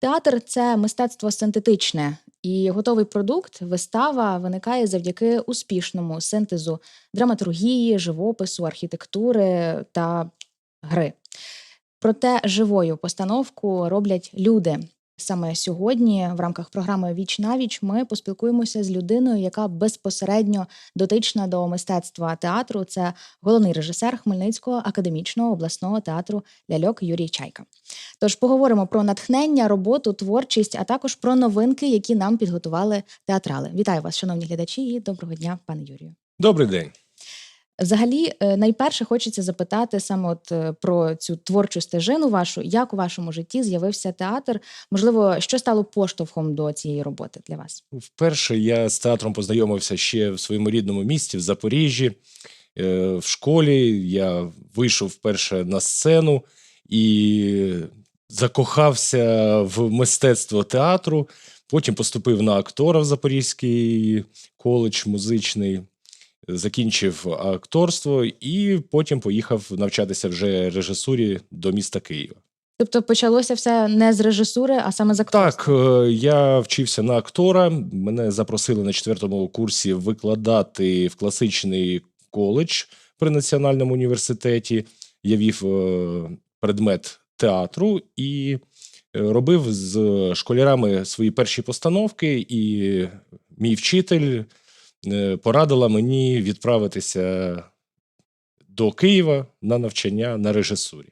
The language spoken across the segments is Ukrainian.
Театр це мистецтво синтетичне, і готовий продукт, вистава виникає завдяки успішному синтезу драматургії, живопису, архітектури та гри. Проте живою постановку роблять люди. Саме сьогодні, в рамках програми Віч навіч, ми поспілкуємося з людиною, яка безпосередньо дотична до мистецтва театру. Це головний режисер Хмельницького академічного обласного театру Ляльок Юрій Чайка. Тож поговоримо про натхнення, роботу, творчість, а також про новинки, які нам підготували театрали. Вітаю вас, шановні глядачі, і доброго дня, пане Юрію. Добрий день. Взагалі, е, найперше хочеться запитати саме от е, про цю творчу стежину вашу, як у вашому житті з'явився театр? Можливо, що стало поштовхом до цієї роботи для вас? Вперше я з театром познайомився ще в своєму рідному місті, в Запоріжжі. Е, В школі я вийшов вперше на сцену і закохався в мистецтво театру. Потім поступив на актора в Запорізький коледж музичний, закінчив акторство і потім поїхав навчатися вже режисурі до міста Києва. Тобто почалося все не з режисури, а саме з акторства? Так, е, я вчився на актора. Мене запросили на четвертому курсі викладати в класичний коледж при національному університеті. Я вів е, предмет театру і е, робив з школярами свої перші постановки. І мій вчитель порадила мені відправитися до Києва на навчання на режисурі.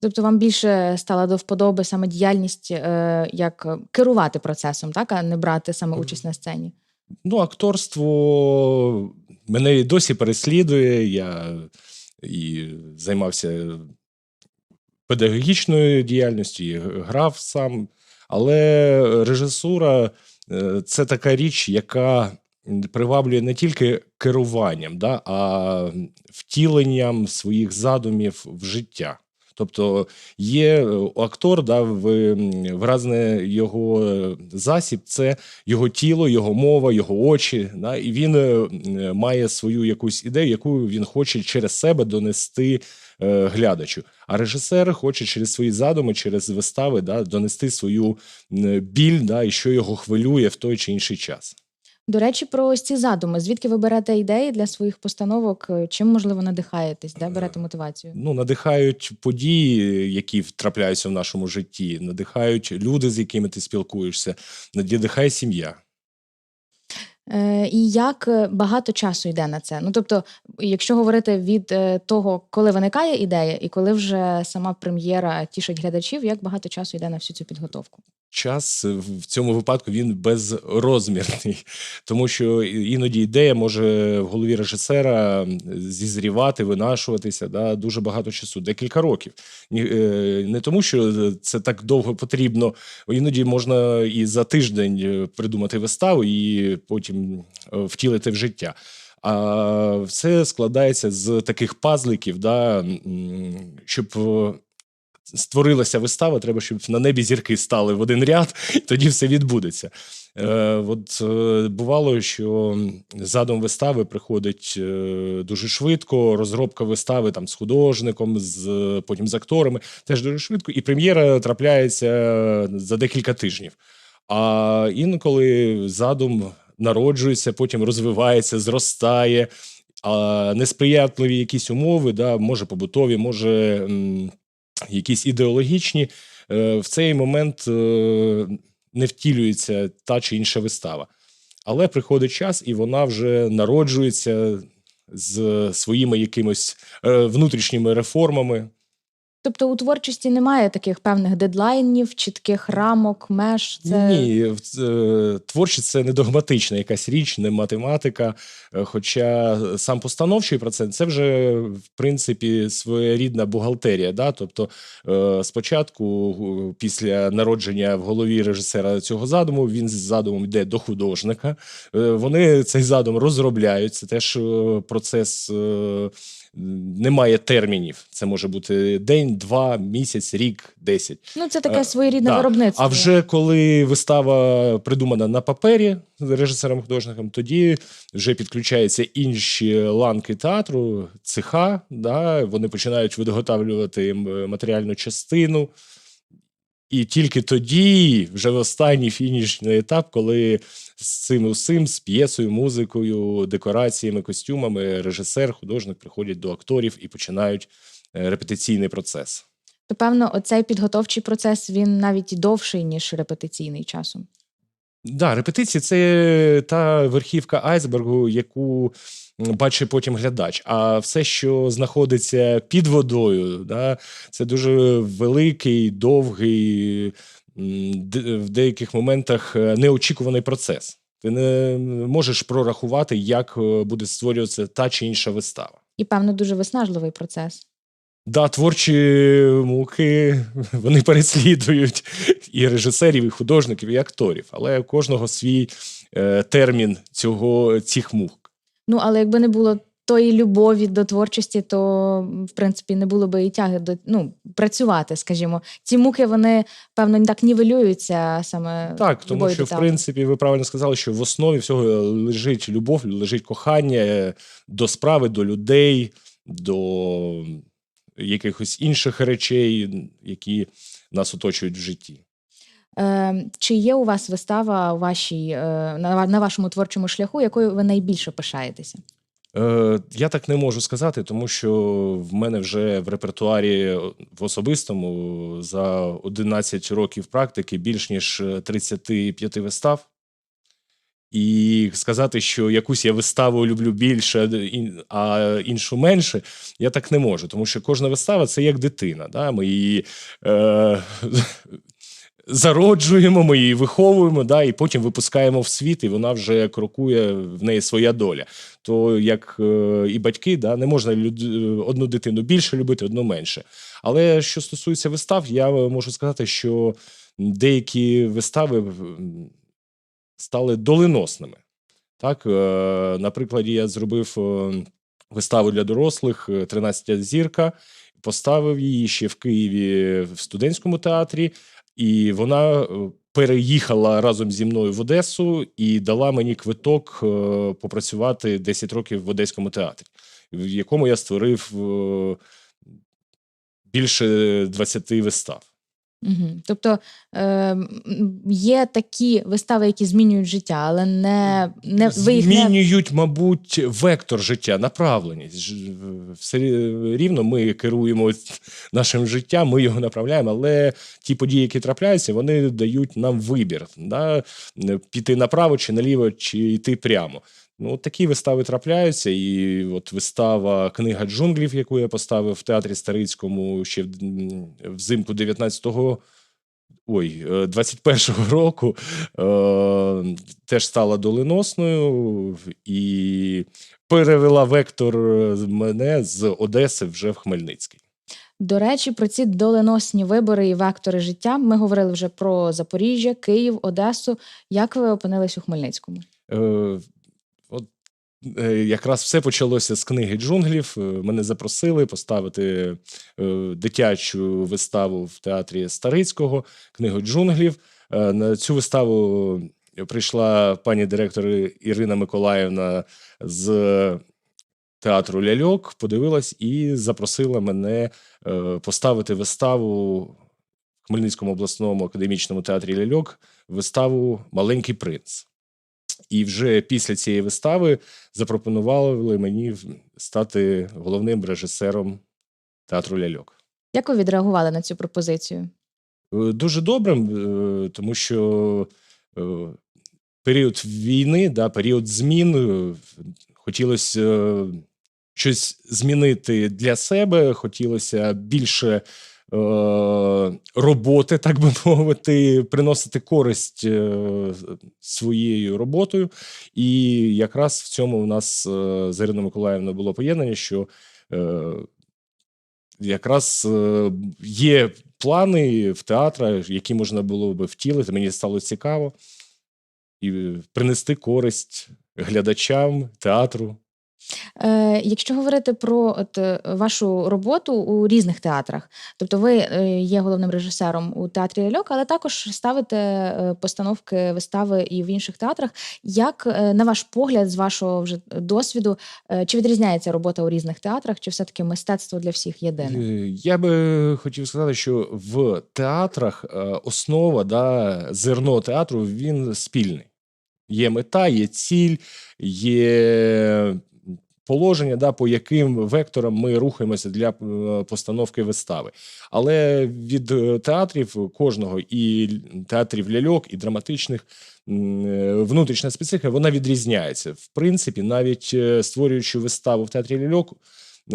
Тобто вам більше стала до вподоби саме діяльність, е, як е, керувати процесом, так, а не брати саме участь на сцені? Ну, акторство мене і досі переслідує. Я і займався педагогічною діяльністю, і грав сам. Але режисура е, це така річ, яка приваблює не тільки керуванням, да, а втіленням своїх задумів в життя. Тобто є е, актор, да, вразне його е, засіб це його тіло, його мова, його очі. Да, і він е, має свою якусь ідею, яку він хоче через себе донести е, глядачу. А режисер хоче через свої задуми, через вистави да, донести свою біль, да, і що його хвилює в той чи інший час. До речі, про ось ці задуми. Звідки ви берете ідеї для своїх постановок? Е, Чим, можливо, надихаєтесь, де берете мотивацію? Ну, надихають події, які трапляються в нашому житті, надихають люди, з якими ти спілкуєшся, надихає сім'я. Е, і як е, багато часу йде на це? Ну тобто, якщо говорити від е, того, коли виникає ідея, і коли вже сама прем'єра тішить глядачів, як багато часу йде на всю цю підготовку? Час в цьому випадку він безрозмірний, тому що іноді ідея може в голові режисера зізрівати, винашуватися да, дуже багато часу, декілька років. Е, Не тому, що це так довго потрібно. Іноді можна і за тиждень е, придумати виставу і потім е, втілити в життя. А все складається з таких пазликів, да, щоб е, створилася вистава, треба, щоб на небі зірки стали в один ряд, і тоді все відбудеться. Е, от е, бувало, що задум вистави приходить е, дуже швидко. Розробка вистави там з художником, з потім з акторами теж дуже швидко, і прем'єра трапляється за декілька тижнів. А інколи задум народжується, потім розвивається, зростає. А несприятливі якісь умови, да, може побутові, може м, якісь ідеологічні, е, в цей момент е, не втілюється та чи інша вистава. Але приходить час, і вона вже народжується з своїми якимось е, внутрішніми реформами. Тобто у творчості немає таких певних дедлайнів, чітких рамок, меж. Це Ні, е, творчість це не догматична якась річ, не математика. Е, Хоча сам постановчий процес це вже в принципі своєрідна бухгалтерія. Да? Тобто, е, спочатку, після народження в голові режисера цього задуму, він з задумом йде до художника. Вони цей задум розробляють. Це теж процес. Немає термінів. Це може бути день, два, місяць, рік, десять. ну це таке Е, своєрідне да. виробництво. А вже коли вистава придумана на папері режисером художником, тоді вже підключаються інші ланки театру, цеха. Да, вони починають виготовлювати матеріальну частину. І тільки тоді, вже в останній фінішний етап, коли з цим усім, з п'єсою, музикою, декораціями, костюмами, режисер, художник приходять до акторів і починають е, репетиційний процес. То певно, оцей підготовчий процес він навіть довший, ніж репетиційний часом. Да, репетиції це та верхівка айсбергу, яку бачить потім глядач. А все, що знаходиться під водою, да, це дуже великий, довгий, в деяких моментах е, неочікуваний процес. Ти не можеш прорахувати, як е, буде створюватися та чи інша вистава. І певно дуже виснажливий процес. Да, творчі муки вони переслідують і режисерів, і художників, і акторів, але у кожного свій е, термін цього цих мук. Ну, але якби не було тої любові до творчості, то в принципі не було би і тяги до ну, працювати, скажімо. Ці муки вони певно так нівелюються саме Так, тому що в принципі ви правильно сказали, що в основі всього лежить любов, лежить кохання е, до справи, до людей, до якихось інших речей, які нас оточують в житті. Е, чи є у вас вистава у вашій, е, на, на вашому творчому шляху, якою ви найбільше пишаєтеся? Е, я так не можу сказати, тому що в мене вже в репертуарі в особистому за 11 років практики більш ніж 35 вистав. І сказати, що якусь я виставу люблю більше, а іншу менше, я так не можу, тому що кожна вистава це як дитина. Да? Ми її е, зароджуємо, ми її виховуємо, да? і потім випускаємо в світ, і вона вже крокує в неї своя доля. То як е, і батьки, да, не можна люд- одну дитину більше любити, одну менше. Але що стосується вистав, я можу сказати, що деякі вистави стали доленосними. Так, е, на прикладі я зробив е, виставу для дорослих е, «13 зірка, поставив її ще в Києві в студентському театрі, і вона е, переїхала разом зі мною в Одесу і дала мені квиток е, попрацювати 10 років в Одеському театрі, в якому я створив е, більше 20 вистав. Угу. Тобто е, є такі вистави, які змінюють життя, але не, не ви їх не Змінюють, мабуть, вектор життя, направленість. Все рівно ми керуємо нашим життям, ми його направляємо, але ті події, які трапляються, вони дають нам вибір: да? піти направо чи наліво, чи йти прямо. Ну, от такі вистави трапляються, і от вистава Книга джунглів, яку я поставив в театрі Старицькому ще взимку 19-го ой, е, 21-го року е, теж стала доленосною і перевела вектор мене з Одеси вже в Хмельницький. До речі, про ці доленосні вибори і вектори життя. Ми говорили вже про Запоріжжя, Київ, Одесу. Як ви опинились у Хмельницькому? Е, якраз все почалося з книги джунглів. Е, Мене запросили поставити е, дитячу виставу в театрі Старицького, книгу джунглів. На цю виставу прийшла пані директор Ірина Миколаївна з театру Ляльок, подивилась і запросила мене поставити виставу Хмельницькому обласному академічному театрі Ляльок виставу Маленький принц. І вже після цієї вистави запропонували мені стати головним режисером театру Ляльок. Як ви відреагували на цю пропозицію? Е, Дуже добрим, е, тому що е, період війни, да, період змін, хотілося щось змінити для себе, хотілося більше роботи, так би мовити, приносити користь е, своєю роботою. І якраз в цьому у нас е, з Іриною Миколаївною було поєднання, що е, якраз е, є плани в театрах, які можна було би втілити. Мені стало цікаво і принести користь глядачам театру. Е, якщо говорити про от, е, вашу роботу у різних театрах, тобто ви е, є головним режисером у театрі Ляльок, але також ставите е, постановки, вистави і в інших театрах. Як, на ваш погляд, з вашого вже досвіду, чи відрізняється робота у різних театрах, чи все-таки мистецтво для всіх єдине? Я би хотів сказати, що в театрах основа, да, зерно театру він спільний. Є мета, є ціль, є положення, да, по яким векторам ми рухаємося для е, постановки вистави. Але від е, театрів кожного і театрів ляльок, і драматичних е, внутрішня специфіка вона відрізняється. В принципі, навіть створюючи виставу в театрі ляльок,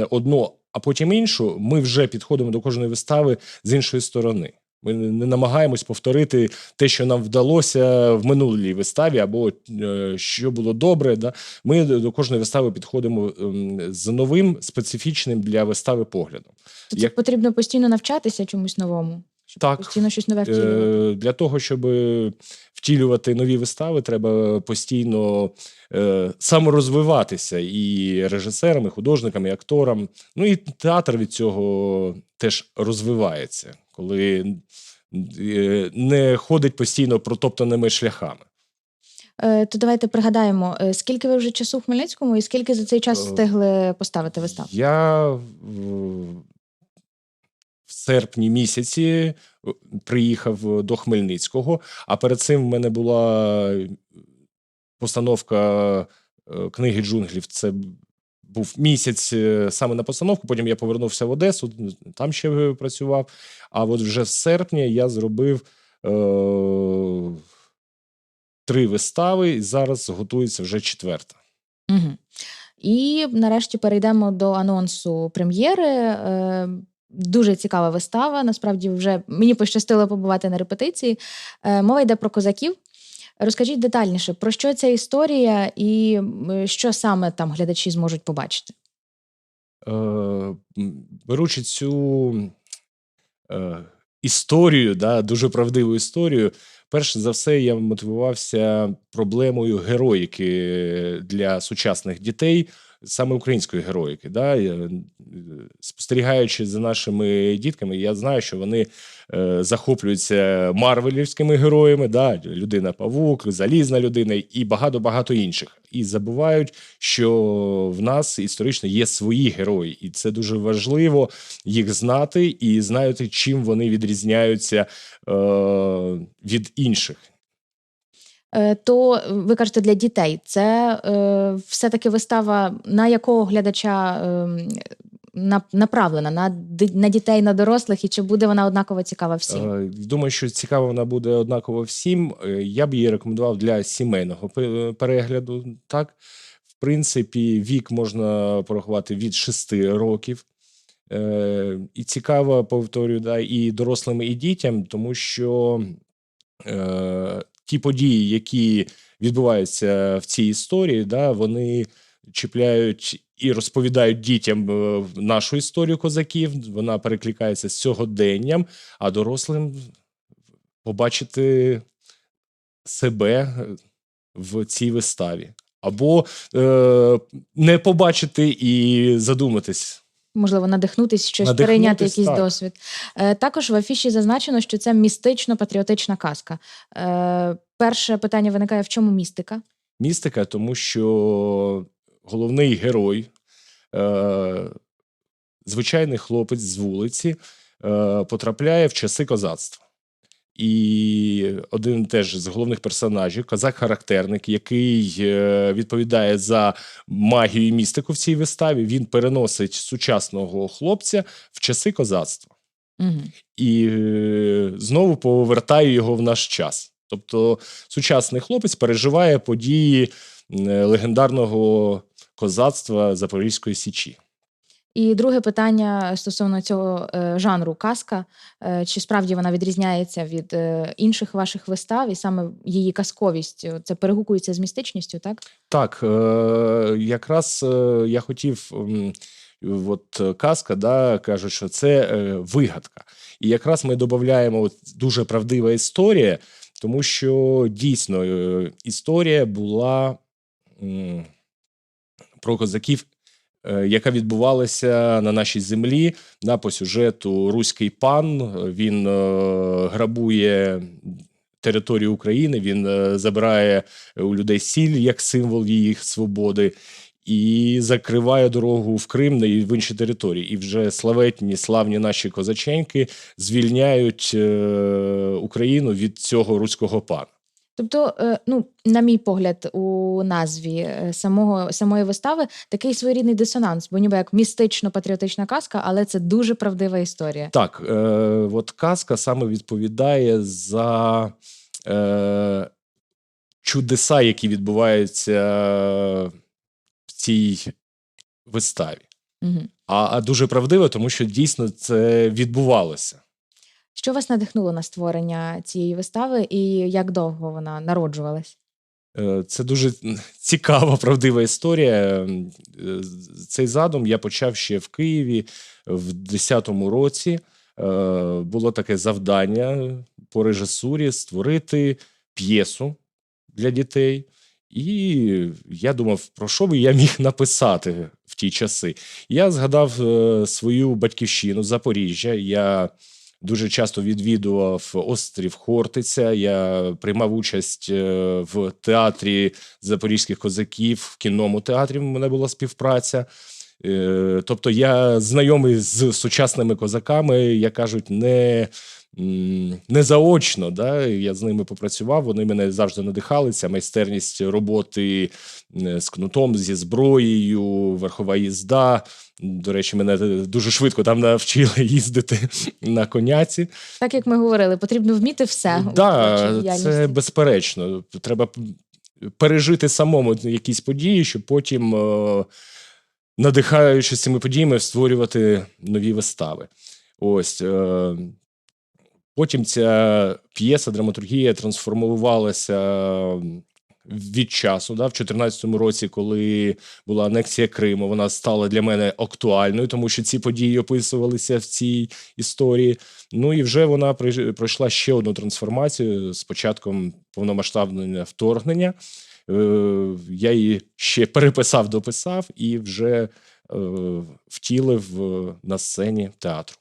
одно, а потім іншу, ми вже підходимо до кожної вистави з іншої сторони. Ми не намагаємось повторити те, що нам вдалося в минулій виставі, або е, що було добре. Да? Ми до кожної вистави підходимо ем, з новим специфічним для вистави поглядом. Тобто як- потрібно постійно навчатися чомусь новому, щоб Так. постійно щось нове втілювати. Е, Для того, щоб втілювати нові вистави, треба постійно е, саморозвиватися і режисерам, і художникам, і акторам. Ну і театр від цього теж розвивається, коли е, не ходить постійно протоптаними шляхами. Е, То давайте пригадаємо, е, скільки ви вже часу в Хмельницькому і скільки за цей час встигли поставити вистав? Я в серпні місяці приїхав до Хмельницького, а перед цим в мене була постановка книги джунглів. Це був місяць е, саме на постановку. Потім я повернувся в Одесу, там ще працював. А от вже в серпні я зробив е, три вистави, і зараз готується вже четверта. Угу. І нарешті перейдемо до анонсу прем'єри. Е, Дуже цікава вистава. Насправді, вже мені пощастило побувати на репетиції. Е, Мова йде про козаків. Розкажіть детальніше, про що ця історія і що саме там глядачі зможуть побачити? Е, беручи цю е, історію, да, дуже правдиву історію, перш за все, я мотивувався проблемою героїки для сучасних дітей, саме української героїки. Да. Е, спостерігаючи за нашими дітками, я знаю, що вони е, захоплюються марвелівськими героями, да, людина Павук, залізна людина і багато-багато інших. І забувають, що в нас історично є свої герої, і це дуже важливо їх знати і знати, чим вони відрізняються е, від інших. Е, То ви кажете для дітей, це е, все-таки вистава на якого глядача е, на- направлена? На, дітей, на дорослих, і чи буде вона однаково цікава всім? Е, Думаю, що цікаво вона буде однаково всім. Е, Я б її рекомендував для сімейного перегляду. Так, в принципі, вік можна порахувати від 6 років. Е, І цікаво, повторюю, да, і дорослим, і дітям, тому що е, ті події, які відбуваються в цій історії, да, вони чіпляють і розповідають дітям е, нашу історію козаків. Вона перекликається з сьогоденням, а дорослим побачити себе е, в цій виставі. Або е, не побачити і задуматись. Можливо, надихнутись, щось Надихнутись, перейняти якийсь так. досвід. Е, також в афіші зазначено, що це містично-патріотична казка. Е, перше питання виникає: в чому містика? Містика, тому що головний герой, е, звичайний хлопець з вулиці, е, потрапляє в часи козацтва. І один теж з головних персонажів, козак-характерник, який е, відповідає за магію і містику в цій виставі, він переносить сучасного хлопця в часи козацтва Угу. і е, знову повертає його в наш час. Тобто сучасний хлопець переживає події е, легендарного козацтва Запорізької Січі. І друге питання стосовно цього е, жанру казка. Е, чи справді вона відрізняється від е, інших ваших вистав, і саме її казковість це перегукується з містичністю, так? Так, якраз я хотів. От казка, да, кажуть, що це е, вигадка. І якраз ми додаємо дуже правдива історія, тому що дійсно е, історія була м, про козаків, яка відбувалася на нашій землі. Да, по сюжету Руський пан він е, грабує територію України, він е, забирає у людей сіль як символ їх свободи. І закриває дорогу в Крим і в інші території. І вже славетні, славні наші козаченьки звільняють е, Україну від цього руського пана. Тобто, е, ну, на мій погляд, у назві е, самого самої вистави такий своєрідний дисонанс, бо ніби як містично-патріотична казка, але це дуже правдива історія. Так, е, от казка саме відповідає за е, чудеса, які відбуваються в цій виставі. Угу. А, а дуже правдиво, тому що дійсно це відбувалося. Що вас надихнуло на створення цієї вистави, і як довго вона народжувалась? Е, Це дуже цікава, правдива історія. Е, Цей задум я почав ще в Києві в 10-му році. Е, Було таке завдання по режисурі створити п'єсу для дітей. І я думав, про що би я міг написати в ті часи. Я згадав свою батьківщину Запоріжжя. Я дуже часто відвідував острів Хортиця. Я приймав участь е, в театрі запорізьких козаків, в кінному театрі. У мене була співпраця. Е, Тобто я знайомий з сучасними козаками, як кажуть, не, не заочно. Да? Я з ними попрацював, вони мене завжди надихали. Ця майстерність роботи е, з кнутом, зі зброєю, верхова їзда. До речі, мене дуже швидко там навчили їздити на коняці. Так як ми говорили, потрібно вміти все. Да, це безперечно. Треба пережити самому якісь події, щоб потім, е, надихаючись цими подіями, створювати нові вистави. Ось. Потім ця п'єса, драматургія трансформувалася від часу. Да? В 2014 році, коли була анексія Криму, вона стала для мене актуальною, тому що ці події описувалися в цій історії. Ну і вже вона пройшла ще одну трансформацію з початком повномасштабного вторгнення. Е, Я її ще переписав, дописав і вже е, втілив е, на сцені театру.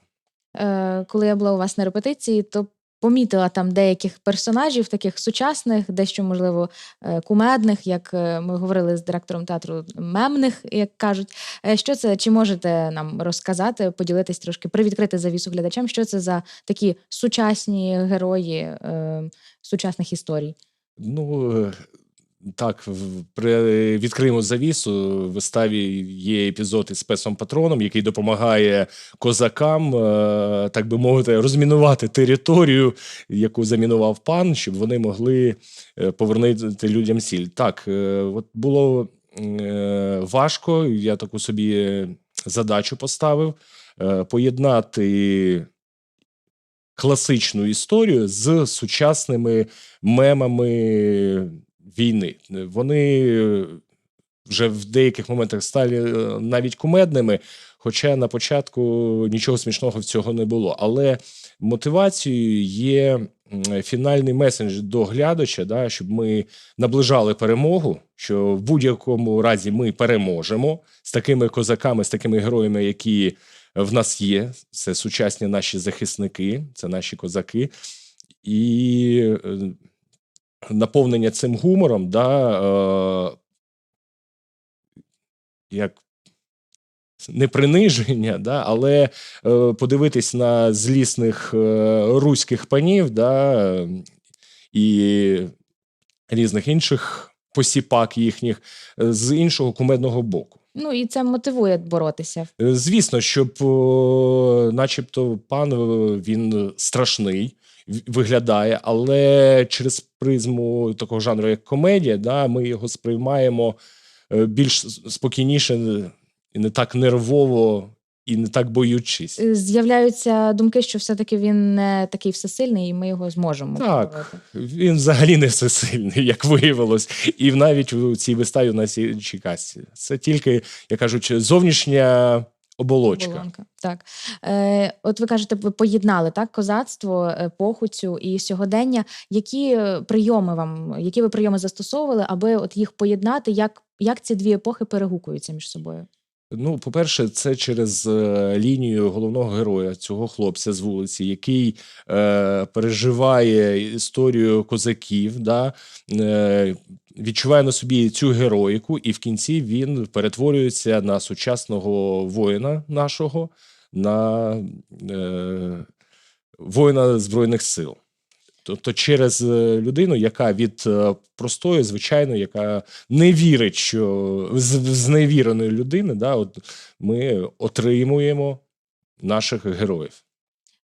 Е, коли я була у вас на репетиції, то помітила там деяких персонажів, таких сучасних, дещо, можливо, е, кумедних, як е, ми говорили з директором театру, мемних, як кажуть. Що це? Чи можете нам розказати, поділитись трошки, привідкрити завісу глядачам? Що це за такі сучасні герої сучасних історій? Ну так, при відкриємо завісу. В виставі є епізод із спецом патроном, який допомагає козакам, е, так би мовити, розмінувати територію, яку замінував пан, щоб вони могли е, повернути людям сіль. Так, е, от було важко. Я таку собі задачу поставив поєднати класичну історію з сучасними мемами війни. Вони е, вже в деяких моментах стали е, навіть кумедними, хоча на початку нічого смішного в цього не було. Але мотивацією є фінальний месендж до глядача, да, щоб ми наближали перемогу, що в будь-якому разі ми переможемо з такими козаками, з такими героями, які в нас є. Це сучасні наші захисники, це наші козаки. І е, наповнення цим гумором, да, е, як не приниження, да, але е, подивитись на злісних е, руських панів, да, і різних інших посіпак їхніх е, з іншого кумедного боку. Ну і це мотивує боротися. Е, Звісно, щоб, начебто, пан е, він страшний виглядає, але через призму такого жанру, як комедія, да, ми його сприймаємо е, більш спокійніше і не так нервово, і не так боючись. Е, З'являються думки, що все-таки він не такий всесильний, і ми його зможемо. Так, побороти. він взагалі не всесильний, як виявилось, і навіть у цій виставі на цій чекасті. Це тільки, як кажуть, зовнішня оболочка. Оболонка. Так. Е, от ви кажете, ви поєднали так козацтво, епоху і сьогодення. Які е, прийоми вам, які ви прийоми застосовували, аби от їх поєднати, як як ці дві епохи перегукуються між собою? Ну, по-перше, це через е, лінію головного героя, цього хлопця з вулиці, який е, переживає історію козаків, да, е, відчуває на собі цю героїку, і в кінці він перетворюється на сучасного воїна нашого, на е, воїна Збройних сил. Тобто через е, людину, яка від е, простої, звичайної, яка не вірить, що з, з невіреної людини, да, от ми отримуємо наших героїв.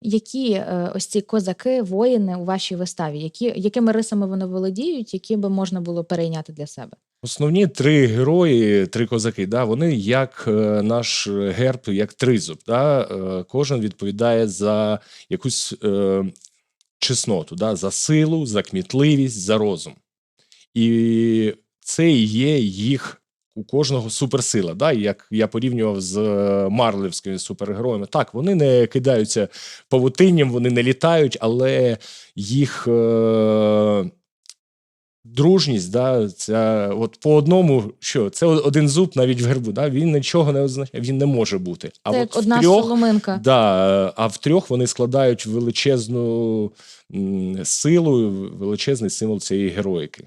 Які е, ось ці козаки, воїни у вашій виставі? Які, якими рисами вони володіють, які би можна було перейняти для себе? Основні три герої, три козаки, да, вони як е, наш герб, як тризуб. Да, е, кожен відповідає за якусь е, чесноту, да, за силу, за кмітливість, за розум. І це є їх у кожного суперсила. Да? Як я порівнював з е, марлевськими супергероями. Так, вони не кидаються павутинням, вони не літають, але їх. Е- Дружність, да, це от по одному, що це один зуб навіть в гербу, да, він нічого не означає, він не може бути. А Це от як одна втрьох, соломинка. Да, а втрьох вони складають величезну м, силу, величезний символ цієї героїки.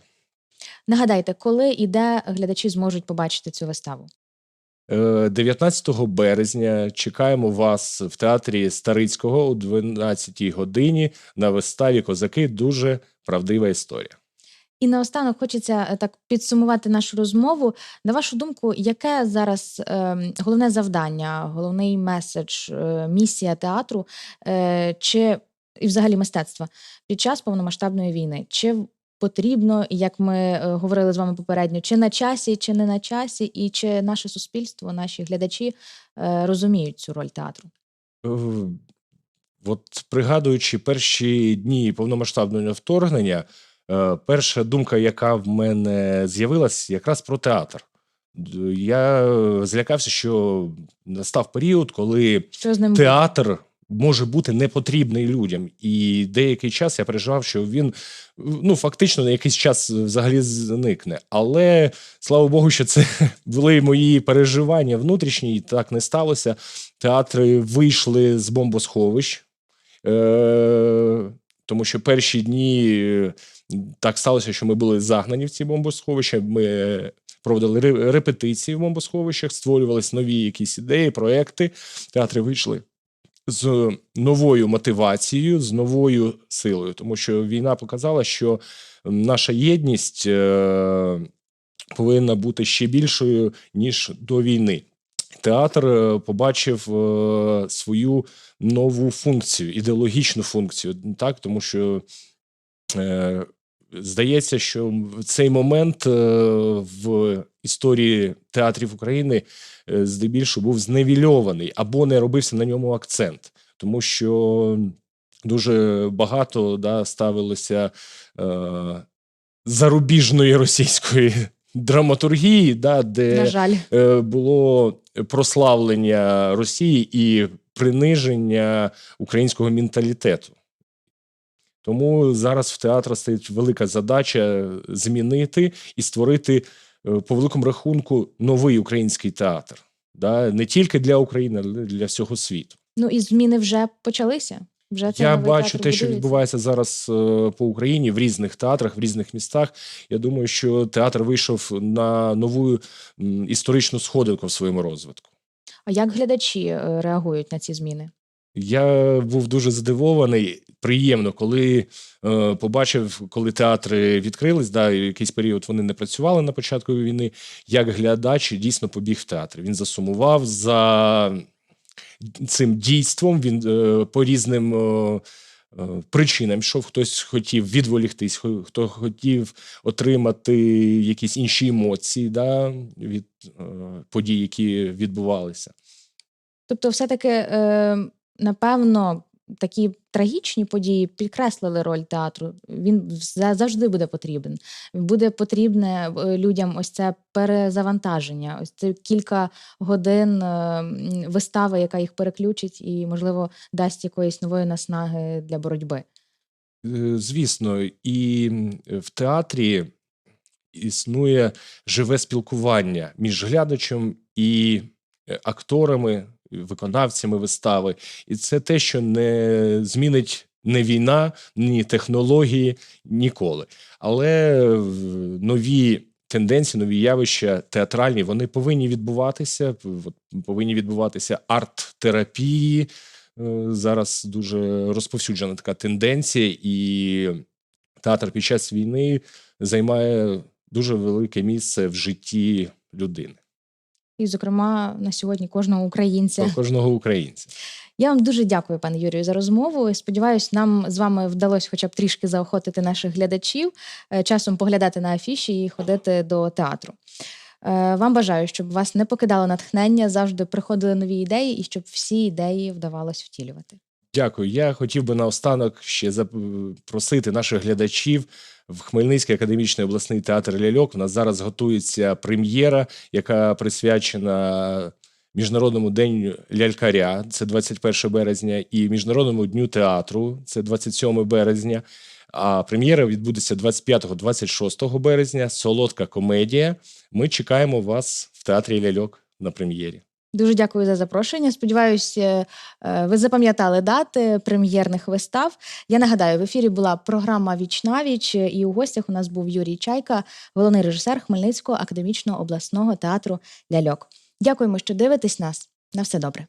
Нагадайте, коли і де глядачі зможуть побачити цю виставу? Е, 19 березня чекаємо вас в театрі Старицького о 12 годині на виставі Козаки. Дуже правдива історія. І наостанок хочеться е, так підсумувати нашу розмову. На вашу думку, яке зараз е, головне завдання, головний меседж, е, місія театру е, чи і взагалі мистецтва під час повномасштабної війни? Чи потрібно, як ми е, говорили з вами попередньо, чи на часі, чи не на часі, і чи наше суспільство, наші глядачі е, розуміють цю роль театру? Е, От пригадуючи перші дні повномасштабного вторгнення, перша думка, яка в мене з'явилась, якраз про театр. Я злякався, що настав період, коли Що з ним театр може бути непотрібний людям. І деякий час я переживав, що він ну фактично на якийсь час взагалі зникне. Але слава Богу, що це були мої переживання внутрішні, і так не сталося. Театри вийшли з бомбосховищ. Е- тому що перші дні е, так сталося, що ми були загнані в ці бомбосховища. Ми проводили репетиції в бомбосховищах, створювалися нові якісь ідеї, проекти. Театри вийшли з новою мотивацією, з новою силою, тому що війна показала, що наша єдність е, повинна бути ще більшою ніж до війни. Театр е, побачив е, свою нову функцію, ідеологічну функцію, так тому що здається, що в цей момент в історії театрів України е, здебільшого був зневільований або не робився на ньому акцент, тому що дуже багато да, ставилося е, зарубіжної російської драматургії, да, де На жаль, е, було прославлення Росії і приниження українського менталітету. Тому зараз в театрі стоїть велика задача змінити і створити по великому рахунку новий український театр. Да? Не тільки для України, але для всього світу. ну і зміни вже почалися. Вже цей Я бачу те, що відбувається зараз е, по Україні в різних театрах, в різних містах. Я думаю, що театр вийшов на нову історичну сходинку в своєму розвитку. А як глядачі е, реагують на ці зміни? Я був дуже здивований. Приємно, коли е, побачив, коли театри відкрились, да, якийсь період вони не працювали на початку війни. Як глядач дійсно побіг в театр. Він засумував за цим дійством. Він е, по різним е, е, причинам йшов. Хтось хотів відволіктись, хто хотів отримати якісь інші емоції да, від е, подій, які відбувалися. Тобто, все-таки, е, напевно, такі трагічні події підкреслили роль театру. Він завжди буде потрібен. Буде потрібне е, людям ось це перезавантаження, ось це кілька годин е, вистави, яка їх переключить і, можливо, дасть якоїсь нової наснаги для боротьби. Е, Звісно, і в театрі існує живе спілкування між глядачем і акторами, виконавцями вистави. І це те, що не змінить не війна, ні технології ніколи. Але нові тенденції, нові явища театральні, вони повинні відбуватися. Повинні відбуватися арт-терапії. Е, Зараз дуже розповсюджена така тенденція, і театр під час війни займає дуже велике місце в житті людини, І, зокрема, на сьогодні кожного українця. кожного українця. Я вам дуже дякую, пане Юрію, за розмову. Сподіваюсь, нам з вами вдалося хоча б трішки заохотити наших глядачів, е, часом поглядати на афіші і ходити до театру. Е, Вам бажаю, щоб вас не покидало натхнення, завжди приходили нові ідеї, і щоб всі ідеї вдавалось втілювати. Дякую. Я хотів би наостанок ще запросити наших глядачів в Хмельницький академічний обласний театр ляльок. У нас зараз готується прем'єра, яка присвячена Міжнародному день лялькаря, це 21 березня, і Міжнародному дню театру, це 27 березня. А прем'єра відбудеться 25-26 березня. Солодка комедія. Ми чекаємо вас в театрі ляльок на прем'єрі. Дуже дякую за запрошення. Сподіваюсь, е, е, ви запам'ятали дати прем'єрних вистав. Я нагадаю, в ефірі була програма Віч навіч, і у гостях у нас був Юрій Чайка, головний режисер Хмельницького академічного обласного театру Ляльок. Дякуємо, що дивитесь нас. На все добре.